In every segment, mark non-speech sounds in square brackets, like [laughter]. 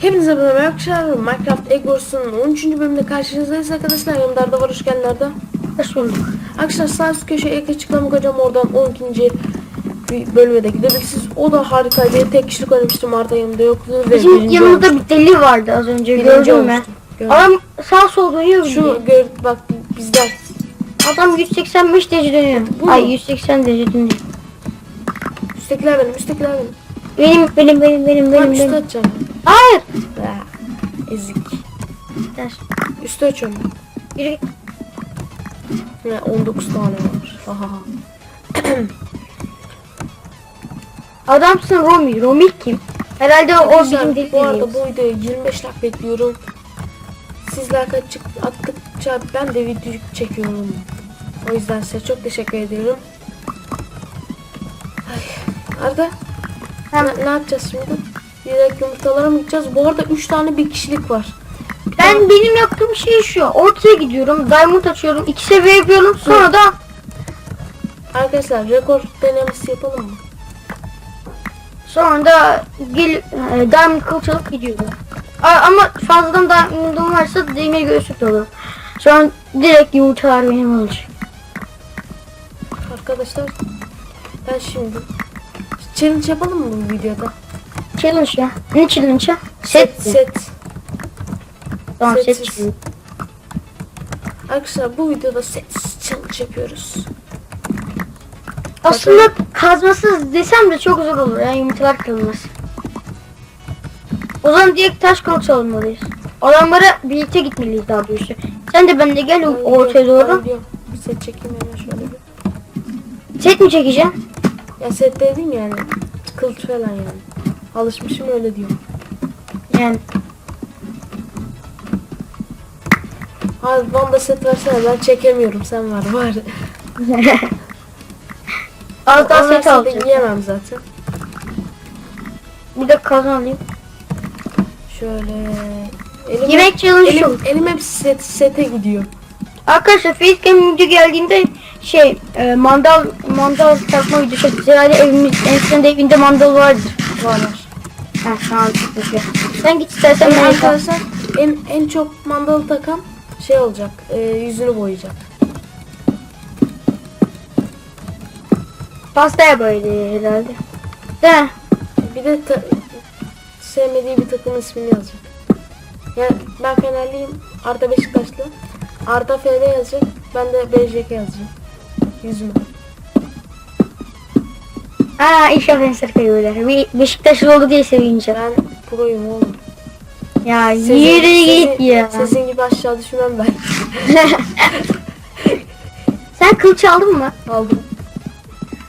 Hepinize merhaba arkadaşlar. Minecraft Wars'ın 13. bölümünde karşınızdayız arkadaşlar. Yanımda var. Hoş geldin Arda. Hoş bulduk. Arkadaşlar sağ üst köşeye ek açıklama koyacağım. Oradan 12. bir bölüme de gidebilirsiniz. O da harikaydı. Tek kişilik oynamıştım. Arda yanımda yoktu. Ve Bizim olmuştum. bir deli vardı az önce Birinci. Gördüm. Adam sağ sol dönüyor Şu Şu... gör bak bizden. Adam 185 derece dönüyor. Bu? Ay 180 derece dönüyor. Üsttekiler benim. Üsttekiler benim. Benim benim benim benim Ben benim üstü benim. açacağım. Hayır. Ya, Ezik. Ders. Üstü açıyorum. Yürü. Ne 19 tane var. Aha. Adamsın Romi. Romi kim? Herhalde o Arkadaşlar, bizim bu arada deliyiz. bu videoya 25 like bekliyorum. Sizler kaç attıkça ben de video çekiyorum. O yüzden size çok teşekkür ediyorum. Ay, Arda Tamam. ne, ne yapacağız şimdi? Direkt yumurtalara mı gideceğiz? Bu arada 3 tane bir kişilik var. Ben benim yaptığım şey şu. Ortaya gidiyorum. Diamond açıyorum. iki seviye yapıyorum. Sonra da Arkadaşlar rekor denemesi yapalım mı? sonra da gel e, diamond kılıç alıp gidiyorum. A- ama fazladan diamond'ım varsa demir göğüslük de olur. Sonra direkt yumurtalar benim olacak. Arkadaşlar ben şimdi challenge yapalım mı bu videoda? Challenge ya. Ne challenge ya? Set. set. set. Tamam set challenge. Arkadaşlar bu videoda set challenge yapıyoruz. Aslında kazmasız desem de çok zor olur. Yani yumurtalar kırılmaz. O zaman direkt taş kılıç almalıyız. Adamlara birlikte gitmeliyiz daha doğrusu. Sen de benimle gel Ben ortaya ben doğru. Bir set çekeyim hemen şöyle bir. Set mi çekeceğim? Ya set dedim yani. Kılıç falan yani. Alışmışım öyle diyor. Yani Abi bana da set versene ben çekemiyorum sen var var. [laughs] az daha set alacağım. Yiyemem zaten. Bir de kazan alayım. Şöyle. Elim, Yemek challenge elim, yok. elim hep set, sete gidiyor. Arkadaşlar facecam video geldiğinde şey e, mandal mandal takma videosu çekeceğiz. Herhalde evimiz en sonunda evinde mandal vardır. Var var. Ha tamam çıkmış. Sen git istersen ben arkadaşlar en, en çok mandalı takan şey olacak. E, yüzünü boyayacak. Pastaya böyle herhalde. De. Bir de ta- sevmediği bir takım ismini yazacak. Yani ben Fenerliyim. Arda Beşiktaşlı. Arda FD yazacak. Ben de BJK yazacağım. Yüzüme. Aa inşallah Ensar kayıyorlar. Bir Beşiktaşlı oldu diye sevince. Ben proyum oğlum. Ya Sizin- yürü sizin- git ya. Sizin gibi aşağı düşmem ben. [laughs] Sen kılıç aldın mı? Aldım.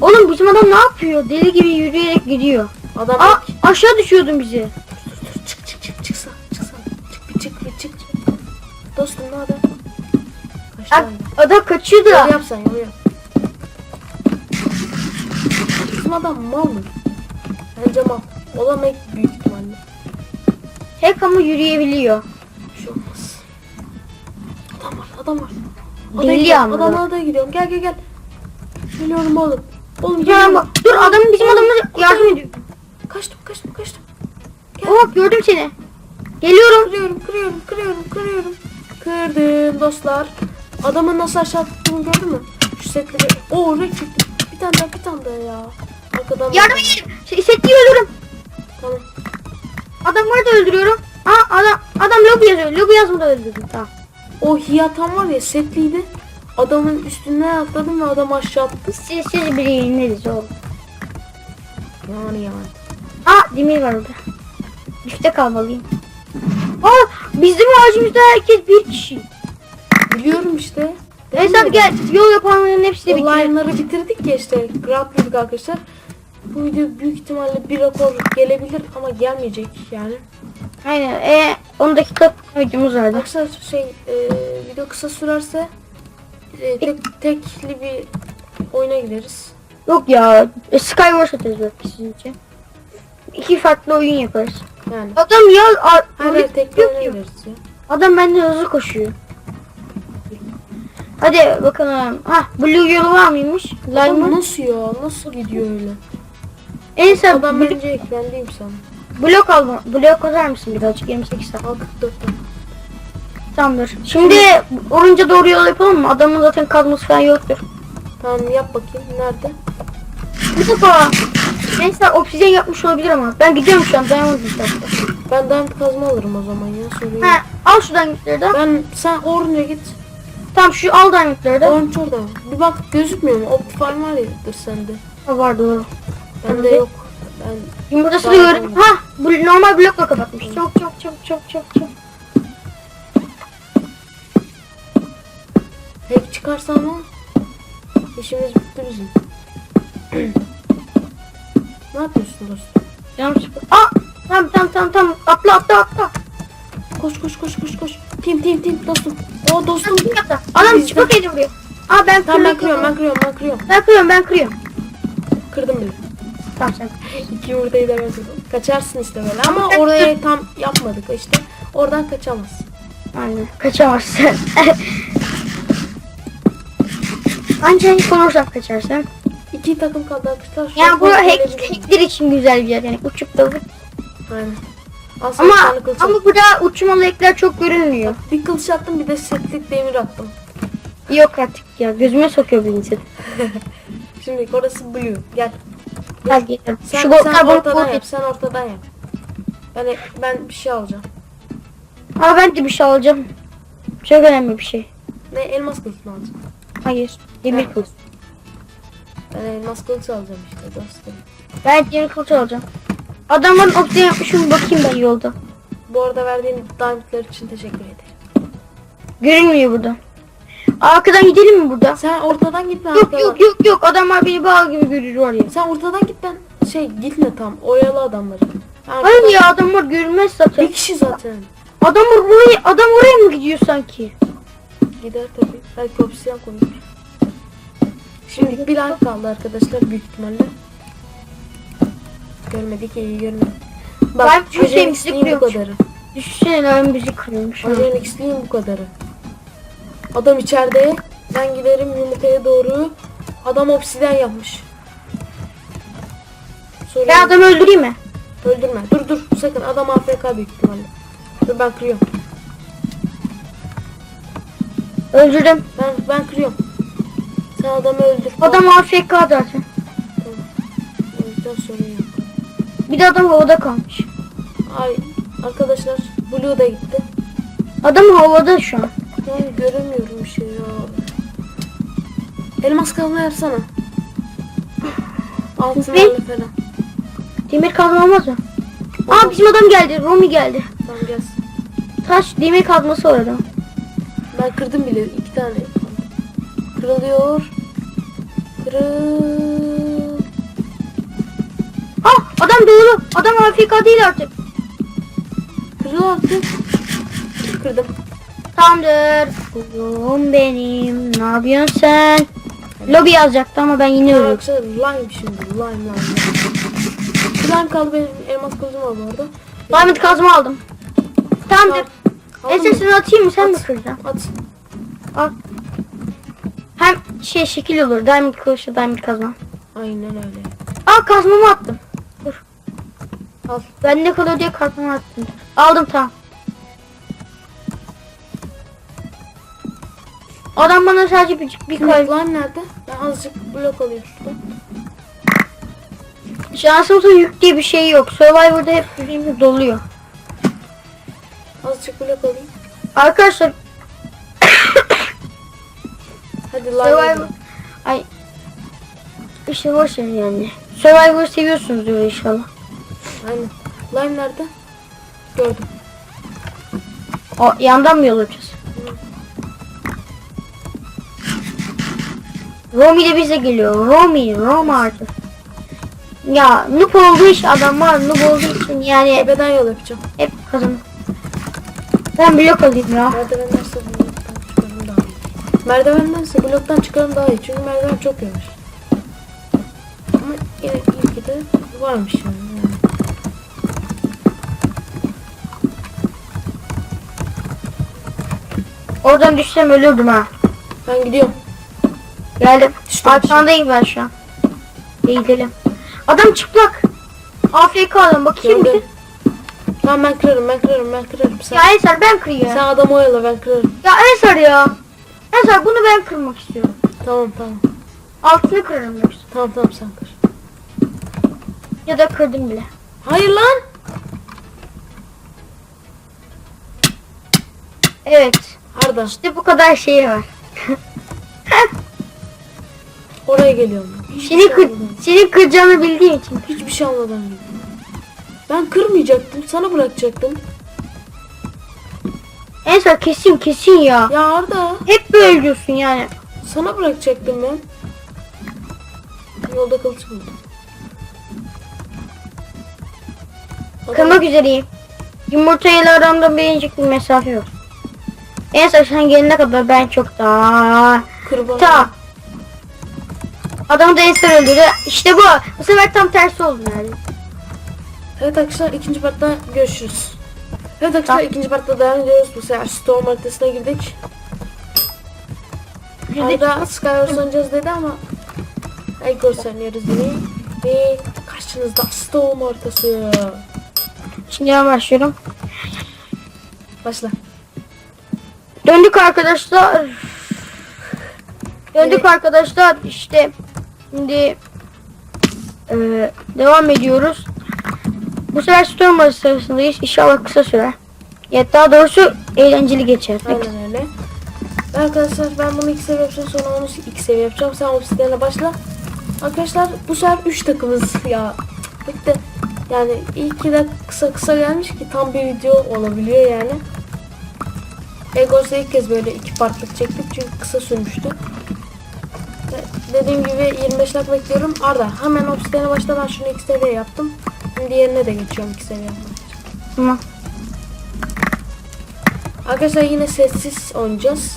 Oğlum bizim adam ne yapıyor? Deli gibi yürüyerek gidiyor. Adam Aa aşağı düşüyordun bizi. çık çık çık çıksa çıksa çık bir çık bir çık. Dostum ne haber? İn. Adam kaçıyordu. Yol yapsan yol yap. Adam mal mı? Bence mal. Olamayıp büyük ihtimalle. Hep ama yürüyebiliyor. Bir şey olmaz. Adam var, adam var. Deli Adaya gidiyorum, yalnız. Adam adaya gidiyorum. Gel gel gel. Geliyorum oğlum. Oğlum Ya geliyorum. bak, dur adam bizim adamımıza yardım ediyor. Kaçtım kaçtım kaçtım. Gel. Oh gördüm seni. Geliyorum. Kırıyorum kırıyorum kırıyorum kırıyorum. Kırdım dostlar. Adamın nasıl aşağı attığını gördün mü? Şu setleri. Oo renk çektim. Bir tane daha bir tane daha ya. Arkadan Yardım edin. Şey, Setli'yi öldürürüm. Tamam. Adamları da öldürüyorum. Aa adam adam lobi yazıyor. Lobi yazmadan öldürdüm. Tamam. O hiyatan var ya setliydi. Adamın üstünden atladım ve adam aşağı attı. Siz siz biri yenileriz oğlum. Yani yani. Aa demir var orada. Düşte kalmalıyım. Aa bizim ağacımızda herkes bir kişi. Biliyorum işte. Neyse hadi gel yol yapanların hepsi de O bitirelim. line'ları bitirdik ya işte. Grappling arkadaşlar. Bu video büyük ihtimalle bir rekor gelebilir ama gelmeyecek yani. Aynen. E 10 dakika videomuz vardı. Arkadaşlar şey e, video kısa sürerse e, tek, tekli bir oyuna gideriz. Yok ya. E, Skywars atarız belki sizin için. İki farklı oyun yaparız. Yani. Adam ya a- Hayır tekli oyuna gideriz ya. Adam benden hızlı koşuyor. Hadi bakalım. Hah blue yolu var mıymış? Lime nasıl ya? Nasıl gidiyor öyle? En son Adam blo- bence ekrandayım sana. blok aldım. Blok atar mısın birazcık 28 saat. Al 44 tane. Tamamdır. Şimdi olunca doğru yol yapalım mı? Adamın zaten kazması falan yoktur. Tamam yap bakayım. Nerede? Defa Neyse obsidyen yapmış olabilir ama ben gidiyorum şu an dayanamadım işte. Ben diamond kazma alırım o zaman ya. Sorun yok. Ha, al şu diamondları da. Ben sen Orange'a git. Tamam şu al diamondları da. Orange orada. Bir bak gözükmüyor mu? Optifine var ya dur sende. Ha, var doğru. Bende yok. Ben Yumurtası da Tamam, gördüm. Ha bu normal blokla kapatmış. Çok çok çok çok çok çok. hack çıkarsa ama işimiz bitti bizim. ne yapıyorsun dostum? Sıfır. Aa tamam tamam tamam tamam. Atla atla atla. Koş koş koş koş koş. Tim tim tim dostum. O dostum. Kim yaptı? Adam çıplak ediyor buraya. Aa ben Tamam ben kırıyorum ben kırıyorum ben kırıyorum. Ben kırıyorum ben kırıyorum. Kırdım bile. Tamam sen. İki ben kırdım. Kaçarsın işte böyle ama oraya tam yapmadık işte. Oradan kaçamazsın. Aynen. Kaçamazsın. [laughs] Ancak ilk olursak kaçarsın. İki takım kaldı arkadaşlar. Şu Yani an bu hack, hackler için güzel bir yer. Yani uçup da Aynen. Aslında ama ama, burada uçmalı hackler çok görünmüyor. Bir kılıç attım bir de setlik demir attım. Yok artık ya. Gözüme sokuyor insan. [laughs] Şimdi orası blue. Gel. Gel gelirim. Sen, Şu sen karbon ortadan yap. Sen ortadan yap. Ben, ben bir şey alacağım. Aa ben de bir şey alacağım. Çok önemli bir şey. Ne elmas kılıç mı alacağım? Hayır. Demir kılıç. Ben elmas kılıç alacağım işte dostum. Ben demir kılıç alacağım. Adamın obsidian yapmışım bakayım ben yolda. Bu arada verdiğin diamondlar için teşekkür ederim. Görünmüyor burada. Arkadan gidelim mi burada? Sen ortadan git ben Yok arkadan. yok yok yok. Adamlar beni bağ gibi görüyor ya. Sen ortadan git ben şey gitme tam oyalı adamları. Ben Hayır ya adamlar görünmez zaten. Bir kişi zaten. Adamlar oraya, adam oraya mı gidiyor sanki? Gider tabii. Belki obsidian konuşur. Şimdi bir like kaldı arkadaşlar büyük ihtimalle. Görmedik iyi görmedik. Bak Ben şeyimizi X'liğin bu kadarı. Düşünsene lan bizi kırıyormuş. X'liğin bu kadarı. Adam içeride. Ben giderim yumurtaya doğru. Adam obsidian yapmış. Sorun Ben adamı öldüreyim mi? Öldürme. Dur dur sakın adam AFK büyük ihtimalle. Dur ben kırıyorum. Öldürdüm. Ben ben kırıyorum. Sen adamı öldür. Adam AFK zaten. O yüzden sorun yok. Bir de adam havada kalmış. Ay arkadaşlar Blue da gitti. Adam havada şu an. Yani göremiyorum bir şey ya. Elmas kazma yapsana. Altınlarla falan. Demir kazma olmaz mı? Aa bizim adam geldi. Romi geldi. Tamam gelsin. Taş demir kazması var adam. Ben kırdım bile iki tane. Kırılıyor. Kırıl. Ah adam doğru. Adam AFK değil artık. Kırıl artık. Kırdım. Tamamdır. Oğlum benim. Ne yapıyorsun sen? Lobi yazacaktı ama ben yine öldüm. Arkadaşlar lime şimdi. Lime lime. lime. Kaldı benim elmas kılıcım var bu arada. Diamond kazma aldım. Tamamdır. Esesini atayım mı sen mi kıracaksın? At. Al. Hem şey şekil olur. Diamond kılıçlı diamond kazma. Aynen öyle. Aa kazmamı attım. Dur. Al. Ben ne kalıyor diye kazmamı attım. Aldım tamam. Adam bana sadece bir, bir kalp. lime nerede? Ben azıcık blok alayım şuradan. Şansımıza yük diye bir şey yok. Survivor'da hep yüreğimiz doluyor. Azıcık blok alayım. Arkadaşlar Hadi. Survivor ay işte boş ver yani. Survivor seviyorsunuzdur inşallah. Aynen. Lime nerede? Gördüm. O yandan mı yol yapacağız? Romy de bize geliyor. Romy, Roma artık. Ya noob olduğu için adam var. Noob olduğu için yani Ebeden yol yapacağım. hep kazanır. Ben blok alayım ya. Merdivendense bloktan çıkarım daha iyi. Merdivendense bloktan çıkarım daha iyi. Çünkü merdiven çok yavaş. Ama yine iyi ki de varmış yani. yani. Oradan düşsem ölürdüm ha. Ben gidiyorum. Geldim. Arkandayım ben şu an. Eğilelim. Adam çıplak. AFK adam bakayım bir. Tamam ben kırarım ben kırarım ben kırarım. Sen, Ya Eser ben kırayım. sen adamı oyala ben kırarım. Ya Eser ya. Eser bunu ben kırmak istiyorum. Tamam tamam. Altını kırarım yoksa. Tamam tamam sen kır. Ya da kırdım bile. Hayır lan. Evet. Arda İşte bu kadar şey var. [laughs] [laughs] oraya geliyorum. Seni, kır, seni kıracağımı bildiğim için. Hiçbir şey geliyorum. Ben kırmayacaktım. Sana bırakacaktım. Eser kesin kesin ya. Ya Arda Hep böyle diyorsun yani. sana bırakacaktım ben. Yolda kılıç buldum. Kırmak üzereyim. Yumurtayla aramda beğenecek bir mesafe yok. Eser sen gelene kadar ben çok daha... Kır bana. Adamı da Eser öldürdü. İşte bu. Bu sefer tam tersi oldu yani. Evet arkadaşlar ikinci partta görüşürüz. Evet arkadaşlar Tamam. ikinci partta devam ediyoruz. Bu sefer Storm haritasına girdik. Arda Skywars oynayacağız dedi ama Egos oynuyoruz dedi. Ve karşınızda Storm haritası. Şimdi ben başlıyorum. Başla. Döndük arkadaşlar. Döndük Evet. arkadaşlar. İşte şimdi e, devam ediyoruz. Bu sefer Storm arasındayız. İnşallah kısa sürer. Ya daha doğrusu eğlenceli geçer. Aynen öyle. Arkadaşlar ben bunu 2 seviye yapacağım sonra onu 2 seviye yapacağım. Sen obsidiyana başla. Arkadaşlar bu sefer 3 takımız [laughs] ya. Bitti. Yani iyi ki de kısa kısa gelmiş ki tam bir video olabiliyor yani. Egos'ta ilk kez böyle iki partlık çektik çünkü kısa sürmüştü. Dediğim gibi 25 dakika bekliyorum. Arda hemen obsidiyana başla ben şunu 2 seviye yaptım. Şimdi diğerine de geçiyorum 2 seviye. Tamam. Arkadaşlar yine sessiz oynayacağız.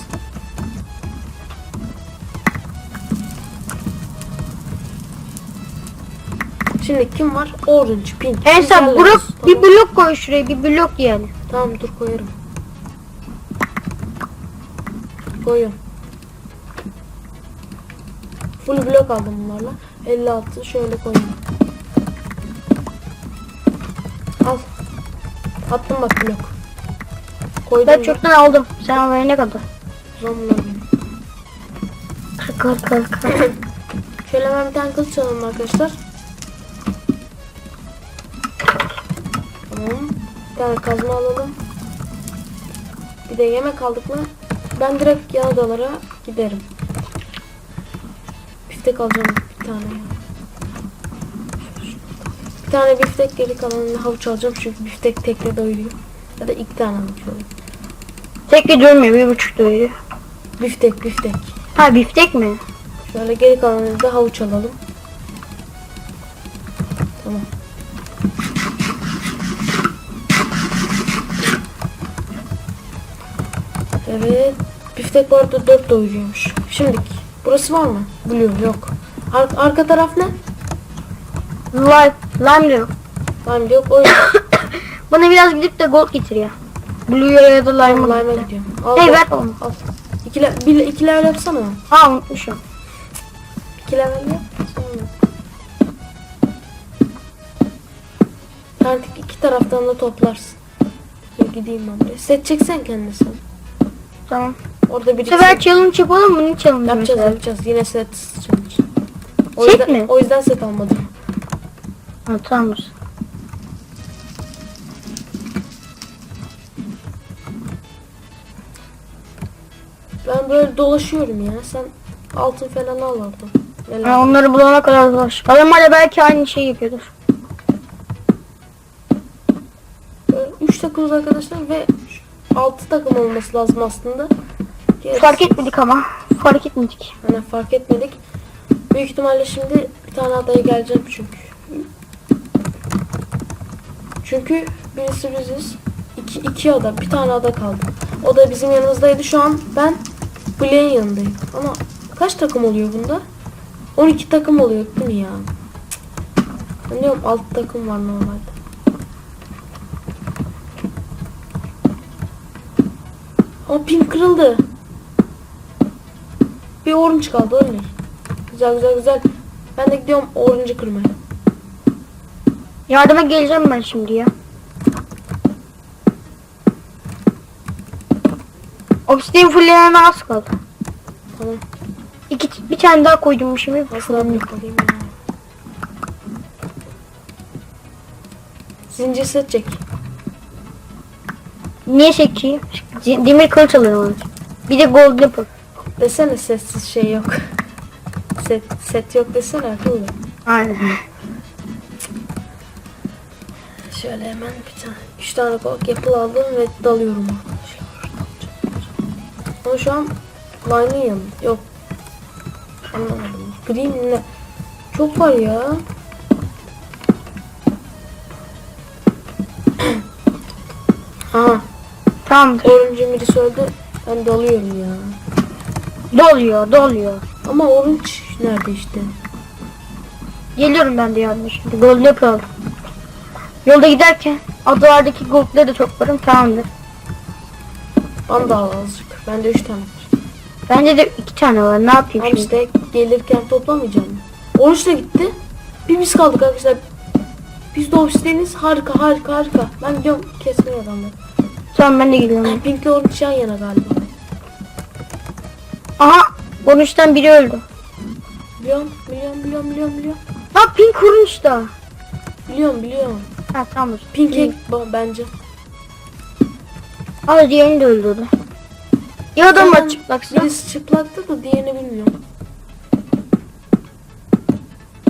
Şimdi kim var? Orange, Pink. Ensar Güzeller. blok, bir Tamam. blok koy şuraya bir blok yani. Tamam dur koyarım. Koyuyorum. Full blok aldım bunlarla. 56 şöyle koyayım. Al. Attım bak blok. Koydum. Ben da. çoktan aldım. Sen verene kadar. Kır kır kır kır. [clears throat] Şöyle hemen bir tane kılıç alalım arkadaşlar. Tamam. Bir tane kazma alalım. Bir de yemek aldık mı ben direkt yan odalara giderim. Biftek alacağım bir tane. Bir tane biftek geri kalanını havuç alacağım çünkü biftek tekle doyuruyor. Ya da iki tane havuç alayım. Tek de durmuyor bir buçuk doyuyor. Biftek biftek. Ha biftek mi? Şöyle geri kalanını da havuç alalım. Tamam. Evet. Biftek bu arada 4 doyuruyormuş. Şimdilik. Burası var mı? Blue yok. Ar- arka taraf ne? Lime. Lime de yok. Lime yok. O yüzden [coughs] Bana biraz gidip de gold getir ya. Blue'ya ya da lime'a lime'a gitti. gidiyorum. Al, Hey ver onu. al. İki, le- bir, iki level yapsana. Ha unutmuşum. İki level yap. Sonra. Artık iki taraftan da toplarsın. Gideyim ben buraya. Set çeksen kendine sen. Tamam. Orada bir Bu sefer challenge yapalım? Ne challenge yapacağız mesela? yapacağız. Yine set challenge. O Set yüzden, mi? O yüzden set almadım. Ha tamam. Ben böyle dolaşıyorum ya. Sen altın falan al oradan. Neler? Ha, onları bulana kadar dolaş. Adam hala belki aynı şey yapıyordur. Böyle Üç takımız arkadaşlar ve altı takım olması lazım aslında. Gerisi- Fark etmedik ama. Fark etmedik. Hani fark etmedik. Büyük ihtimalle şimdi bir tane adaya geleceğim çünkü. Çünkü birisi biziz. İki, iki ada, bir tane ada kaldı. O da bizim yanımızdaydı. Şu an ben Blaine yanındayım. Ama kaç takım oluyor bunda? 12 takım oluyor değil mi ya? Ben diyorum 6 takım var normalde. O pin kırıldı. Bir orange kaldı öyle. Güzel güzel güzel. Ben de gidiyorum orange'ı kırmaya. Yardıma geleceğim ben şimdi ya. Obsidian fullerine az kaldı. Tamam. İki, bir tane daha koydum şimdi. Nasıl. Zincir set çek. Niye çekeyim? Demir kılıç için. Bir de gold apple. Desene sessiz şey yok. Set, set yok desene akıllı. Aynen. Şöyle hemen bir tane. Üç tane gold apple aldım ve dalıyorum. Ama şu an line'ın yanında. Yok. Anlamadım. Green ne? Çok var ya. Aha. Tamam. Orange'ın birisi öldü. Ben dalıyorum ya. Doluyor, doluyor. Ama orange nerede işte? Geliyorum ben de. Gold apple aldım. Yolda giderken adalardaki gold'ları da toplarım tamamdır. Bana da al azıcık. Bende üç tane var. Bende de iki tane var. Ne yapayım Tamam şimdi? işte gelirken toplamayacağım. Orange da gitti. Bir biz kaldık arkadaşlar. Biz de obsideniz harika harika harika. Ben gidiyorum kesmeye adamları. Tamam ben de geliyorum. Pink'le orange yan yana galiba. Aha! Bonustan biri öldü. Biliyorum biliyorum biliyorum biliyorum biliyorum. Ha pink kurmuş da. Biliyorum biliyorum. Ha tamam. Pink'e ba- bence. Ama diğerini de öldürdü. Ya Zaten var çıplaksa. Birisi çıplaktı da diğerini bilmiyorum.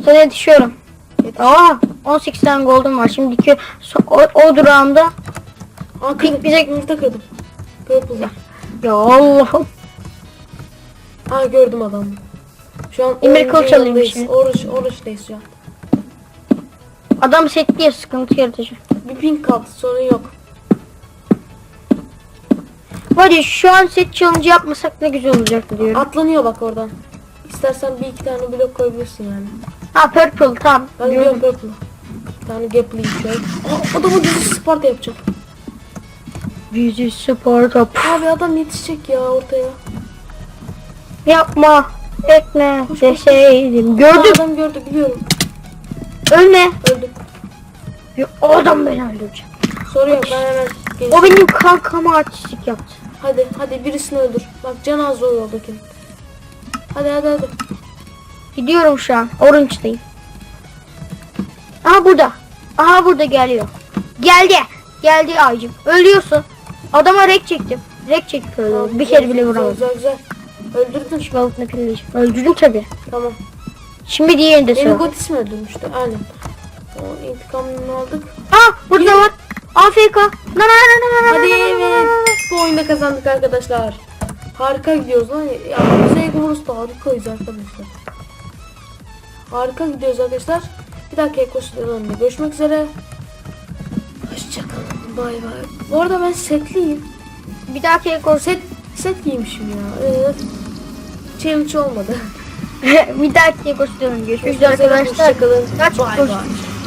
Sana yetişiyorum. Yetiş. Aa 18 tane gold'um var. Şimdi iki, so- o, o durağımda. Aa Pink bize- Yumurta kırdım. Purple. Ya Allah'ım. Aa gördüm adamı. Şu an alayım yanındayız. şimdi. Orange, orange'dayız şu an. Adam set diye sıkıntı yaratıcı. Bir pink kaldı sorun yok. Var ya şu an set challenge yapmasak ne güzel olacaktı diyorum. Atlanıyor bak oradan. İstersen bir iki tane blok koyabilirsin yani. Ha purple tamam. Ben Gördüm. gidiyorum purple'a. Bir tane gaplayayım şöyle. Aa, adamı düz Sparta yapacağım. Bizi Sparta. Abi adam yetişecek ya ortaya. Yapma. Etme. Deseydim. Gördüm. adam gördü biliyorum. Ölme. Öldüm. Ya, O adam beni öldürecek. Soru yok ben hemen O geleceğim. benim kankama artistlik yaptı. Hadi hadi birisini öldür. Bak can az o yoldaki. Hadi hadi hadi. Gidiyorum şu an. Orange'dayım. Aha burada. Aha burada geliyor. Geldi. Geldi ağacım. Ölüyorsun. Adama rek çektim. Rek. Tamam, Bir kere bile vuramadım. Güzel güzel. Öldürdün. Şu balıkla pilleyeceğim. Öldürdüm tabi. Tamam. Şimdi diğerini de Beni sıra. Gotis mi öldürmüştü? Aynen. Tamam intikamını aldık. Aa burada var. AFK. Na na na na na Hadi evet. Bu oyunda kazandık arkadaşlar. Harika gidiyoruz lan. Ya Kuzey Kıbrıs da harikayız arkadaşlar. Harika gidiyoruz arkadaşlar. Bir dahaki ekosistemde görüşmek üzere. Hoşçakalın. Bay bay. Bu arada ben setliyim. Bir dahaki ekor. Set set giymişim ya. Evet. Challenge olmadı. [laughs] bir dahaki ekosistemde görüşmek üzere arkadaşlar. Hoşçakalın. Kaç Bay koş- bay.